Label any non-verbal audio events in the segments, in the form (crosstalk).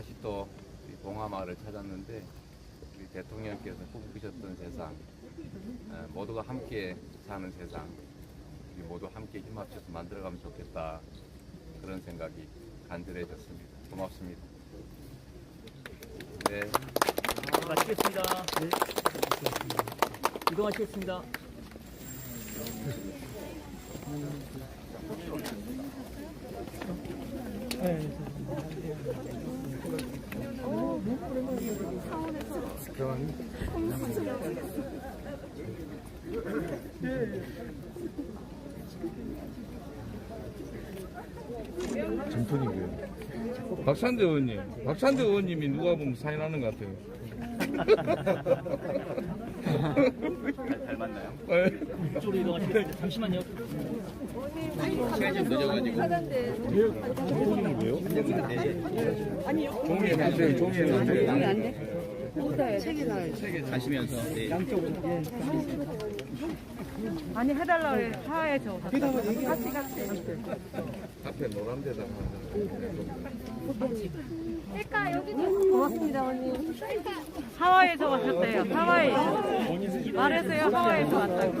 다시 또 동화마을을 찾았는데 우리 대통령께서 꿈꾸셨던 세상, 어, 모두가 함께 사는 세상, 우리 모두 함께 힘합쳐서 만들어가면 좋겠다 그런 생각이 간절해졌습니다. 고맙습니다. 네. 마치겠습니다. 이동하시겠습니다. 전통이고요. 박찬대 의원님, 박찬대 의원님이 누가 보면 사인하는 것 같아요. 맞나요? 네. 이쪽으로 이동하시겠습니다. 잠시만요. 늦어가지고. 가시면서. 아니 해달라 그래 하에서 같이 같이. 앞에 노란 데다가. 고맙습니다 언니. 하와이에서 왔었대요. 하와이. 말했어요. 하와이에서 왔다고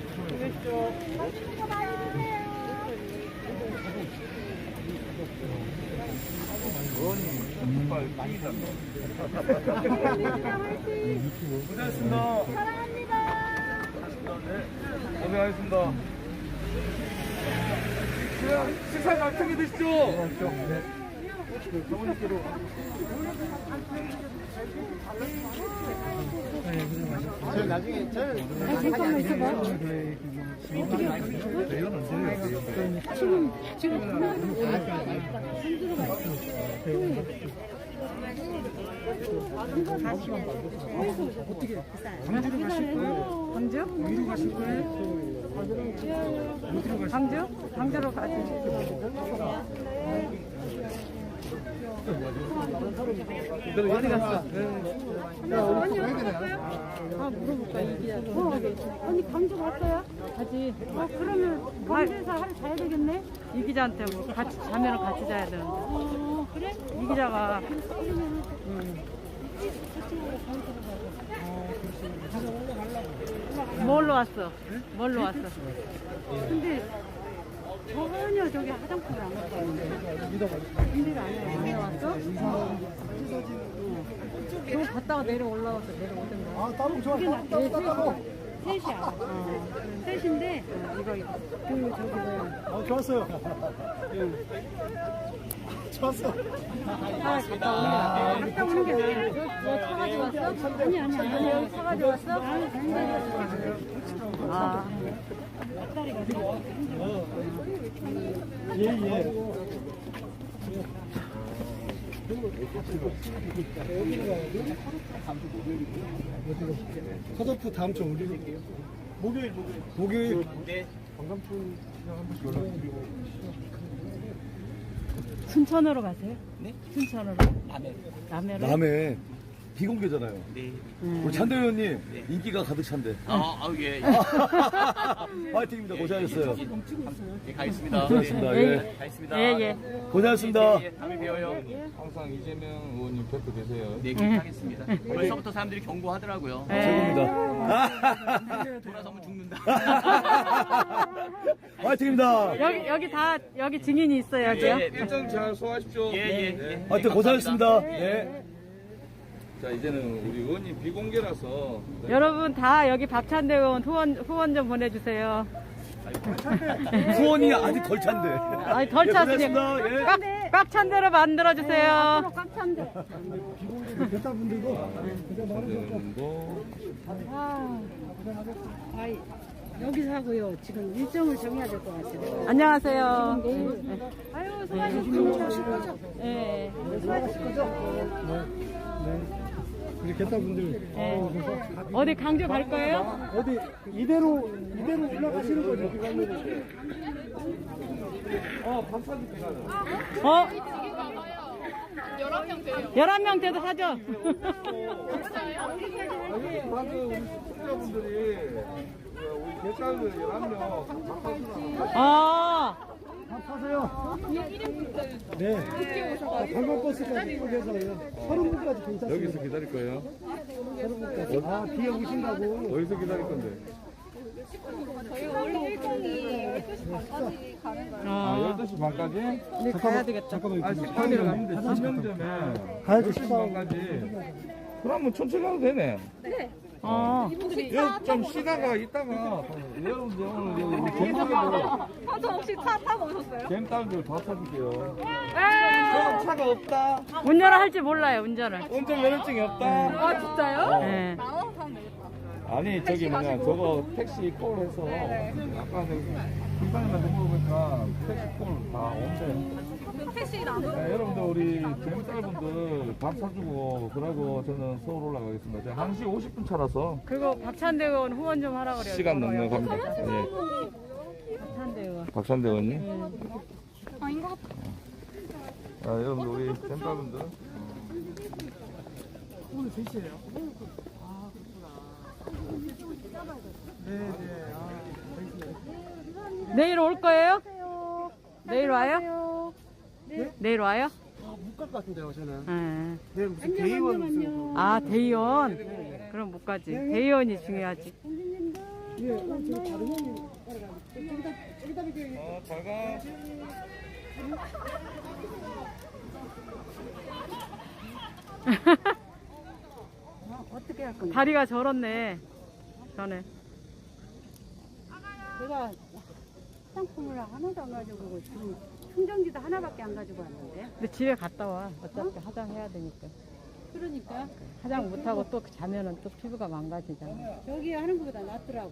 고생하셨습니다. 사랑합니다. 고생하셨습니다. 식사 잘 챙겨 드시죠. 광주? 광주? 광주로 가 지 어디 갔어? 아 물어볼까 어, 언니 갔어요? 가지 어 그러면 광주에서 하루 자야 되겠네? 이 기자한테 뭐 같이 자면은 같이 자야 되는데 어 그래? 이 기자가 뭘로 왔어? 뭘로 왔어? 근데 전혀 저기 화장품을 안 갖고 왔는데 준비를 안 해. 안 해왔어? 너 갔다가 내려 올라와서 내려오던가. 아, 따로 좋아. 따로, 따로, 따로. 셋이야. 어. 셋인데, 어, 이거, 이거. 그, 저기, 뭐야. 어, 좋았어요. 좋았어. 아, 갔다 오는 게 갔다 오는 게 나아. 너, 너 타가지고 왔어? 아니, 아니, 아니. 여기 타가지고 왔어? 아. 예, 예. 컷오프 다음 주 올릴게요. 목요일, 목요일. 목요일. 네. 관광촌 한 번씩 연락드리고. 순천으로 가세요? 네? 순천으로? 남해. 남해로? 남해 비공개잖아요. 네. 우리 찬대 의원님 인기가 가득 찬데. 아, 아, 예. 예. (laughs) 화이팅입니다. 고생하셨어요. 예, 가겠습니다. 고생하셨습니다. 네. 예. 가겠습니다. 예, 예. 고생하셨습니다. 예, 예, 다음에 봬요. 항상 이재명 의원님 곁에 계세요. 네, 그렇게 하겠습니다. 벌써부터 사람들이 경고하더라고요. 네. 최고입니다. (laughs) 돌아서면 죽는다. (laughs) 화이팅입니다. 여기, 여기 다, 여기 증인이 있어요, 여기요? 예, 예. 일정 잘 소화하십시오. 예, 예. 예. 하여튼 고생하셨습니다. 네. 자, 이제는 우리 의원님 비공개라서 여러분 다 여기 박찬대 의원 후원, 후원 좀 보내주세요. 후원이 아직 덜 찬데. 아니, 덜 예, 찼으니까. 고생하셨습니다. 예. 꽉, 꽉 찬대로 만들어 주세요. 대사분들도 선생님도 아, 아이, 여기서 하고요. 지금 일정을 정해야 될 것 같아요. 안녕하세요. 아유, 수고하셨습니다. 네. 우리 개타분들 네. 어디 강주 갈 거예요? 어디 이대로 이대로 올라가시는 거죠? 어, 가요. 어? 11명 돼요. 11명 돼도 하죠? 방금 우리 시청자분들이 우리 개딸들 11명 아, 밥 사세요. 네. 관광버스까지 쪽에서요. 서른 분까지 괜찮습니다. 여기서 기다릴 거예요. 서른 분까지. 아 뒤에 오신다고. 어디서 기다릴 건데? 아, 아 12시 반까지? 이제 가야 되겠다. 잠깐만 아, 식당에 갔는데 지명점에 가야지 12시 식당. 반까지. 그러면 천천히 가도 되네. 어. 여기 좀 쉬다가 있다가 여러분들 오늘 여기 gem딸들 저 혹시 차 타고 오셨어요? gem딸들 다. 네. 저는 차가 없다. 운전을 할 줄 몰라요, 운전을. 운전 면허증이 없다. 아 진짜요? 네. 나눠서 타면 되겠다. 아니 저기 뭐냐 저거 택시 콜해서 아까 김방님한테 물어보니까 택시 콜다 온대. 택시 나눠. 네, 여러분들 우리 재밌딸분들 밥 사주고 그러고 저는 서울 올라가겠습니다. 제가 1시 50분 차라서 그리고 박찬대 의원 후원 좀 하라 그래요. 시간 걸어요. 넉넉합니다. 예. 박찬대 의원. 박산대 의원님. 아닌 것 같아. 아, 여러분들 우리 잼딸분들 내일 올 거예요? 내일 와요? 내일 와요? 못갈 것 같은데요 저는. 네. 내일 무슨 대의원 무슨. 아, 대의원? 그럼 못 가지. 대의원이 중요하지. 예, 지금 다른 형님 따라가고. 저기다 저기다 이렇게 어, 잘 가. 어떻게 할 건데? 다리가 저렇네. 전에. 내가 화장품을 하나도 안 가지고 지금 충전기도 하나밖에 안 가지고 왔는데 근데 집에 갔다 와. 어차피 화장해야 되니까. 그러니까 화장 못하고 또 자면은 또 피부가 망가지잖아. 여기 하는 것보다 낫더라고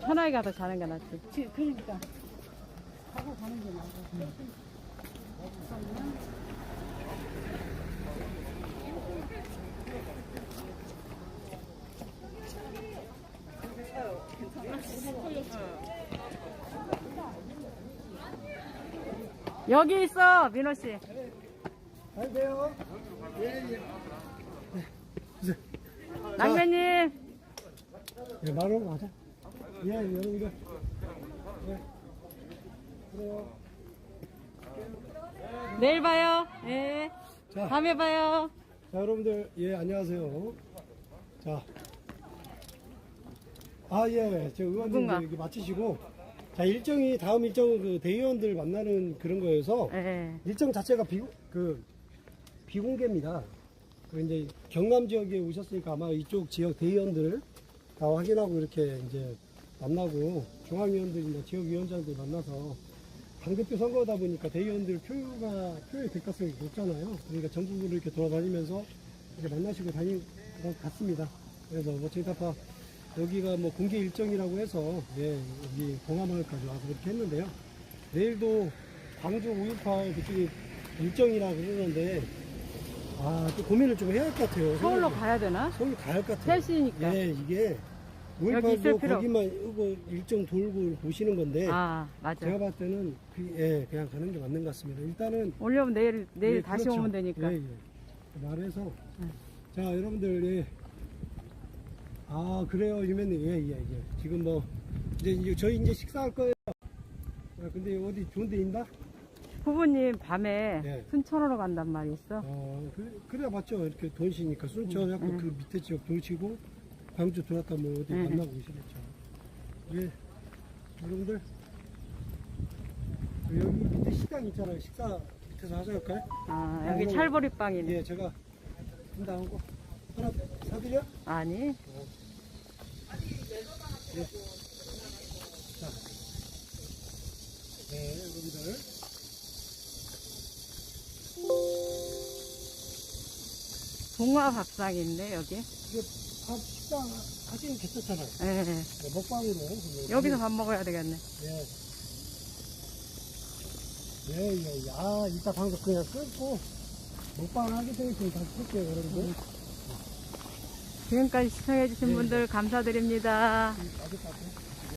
편하게 가서 자는 게 낫지. 지- 그러니까 하고 가는 게 나아 여기 있어, 민호 씨. 잘 돼요. 낭매님. 예, 말로 가자. 예, 여러분들. 예. 그래요. 내일 봐요. 예. 자. 다음에 봐요. 자, 여러분들, 예, 안녕하세요. 자. 아, 예, 저? 의원님들 이렇게 마치시고, 자, 일정이, 다음 일정은 그 대의원들 만나는 그런 거여서, 예. 일정 자체가 비, 그, 비공개입니다. 그 이제 경남 지역에 오셨으니까 아마 이쪽 지역 대의원들 다 확인하고 이렇게 이제 만나고 중앙위원들이나 지역위원장들 만나서 당대표 선거다 보니까 대의원들 표가, 표의 대가성이 높잖아요. 그러니까 전국으로 이렇게 돌아다니면서 이렇게 만나시고 다닐 것 같습니다. 그래서 뭐 저희 다파 여기가 뭐 공개 일정이라고 해서 예, 여기 봉화마을까지 와서 그렇게 했는데요. 내일도 광주 5.18 그쪽에 일정이라 그러는데 아, 또 고민을 좀 해야 할 것 같아요. 서울로 가야 되나? 서울 가야 할 것 같아요. 셋이니까. 예, 이게 여기 있을 5.18도 필요 거기만 이거 일정 돌고 보시는 건데 아, 맞아. 제가 봤을 때는 그, 예, 그냥 가는 게 맞는 것 같습니다. 일단은 올려면 내일, 내일 예, 다시 그렇죠. 오면 되니까. 예, 예. 말해서 자 여러분들 예. 아 그래요 유면님 예예 예, 예. 지금 뭐 이제, 이제 저희 이제 식사할 거예요. 야, 근데 어디 좋은 데 있나? 부부님 밤에 예. 순천으로 간단 말이 있어. 어 그래, 그래야 맞죠. 이렇게 돈시니까 순천 약간 음. 그 밑에 지역 도시고 광주 들었다 뭐 어디 음. 만나고 오시겠죠. 예 여러분들 여기 밑에 식당 있잖아요. 식사 밑에서 하자 할까요? 아, 여기 어, 찰보리빵이네. 예 제가 한다고 하나 사드려? 아니, 네, 여러분들. 봉화 밥상인데, 여기. 이게 밥 식당 하시면 괜찮잖아요. 예, 네, 먹방으로. 네. 여기서 밥 먹어야 되겠네. 예. 예, 예, 예. 아, 이따 방송 그냥 끊고, 먹방 하게 되겠으면 다시 쓸게요, 여러분들. 지금까지 시청해주신 분들 감사드립니다. 같아요.